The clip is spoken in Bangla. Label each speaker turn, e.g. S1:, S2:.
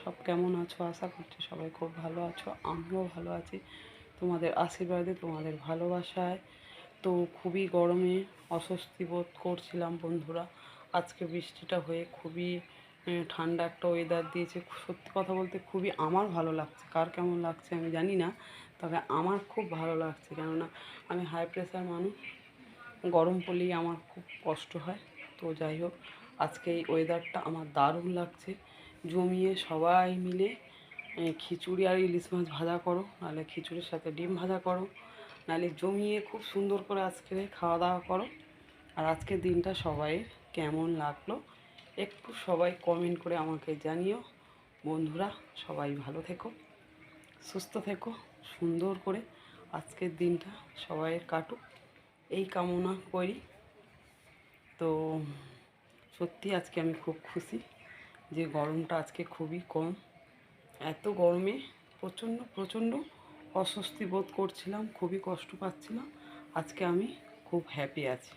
S1: সব কেমন আছো? আশা করছি সবাই খুব ভালো আছো। আমিও ভালো আছি। তোমাদের আশীর্বাদে, তোমাদের ভালোবাসায়। তো খুবই গরমে অস্বস্তি বোধ করছিলাম বন্ধুরা। আজকে বৃষ্টিটা হয়ে খুবই ঠান্ডা একটা ওয়েদার দিয়েছে। সত্যি কথা বলতে খুবই আমার ভালো লাগছে। কার কেমন লাগছে আমি জানি না, তবে আমার খুব ভালো লাগছে। কেননা আমি হাই প্রেশার মানুষ। গরম পড়লেই আমার খুব কষ্ট হয়। তো যাই হোক, আজকে এই ওয়েদারটা আমার দারুণ লাগছে। জমিয়ে সবাই মিলে খিচুড়ি আর ইলিশ মাছ ভাজা করো, নাহলে খিচুড়ির সাথে ডিম ভাজা করো। নাহলে জমিয়ে খুব সুন্দর করে আজকে খাওয়া দাওয়া করো। আর আজকের দিনটা সবাই কেমন লাগল, একটু সবাই কমেন্ট করে আমাকে জানিও। বন্ধুরা, সবাই ভালো থেকো, সুস্থ থেকো, সুন্দর করে আজকের দিনটা সবাইয়ের কাটুক। এই কামনা করি। তো সত্যি আজকে আমি খুব খুশি। যে গরমটা আজকে খুবই কম। এত গরমে প্রচণ্ড প্রচণ্ড অস্বস্তি বোধ করছিলাম, খুবই কষ্ট পাচ্ছিলাম। আজকে আমি খুব হ্যাপি আছি।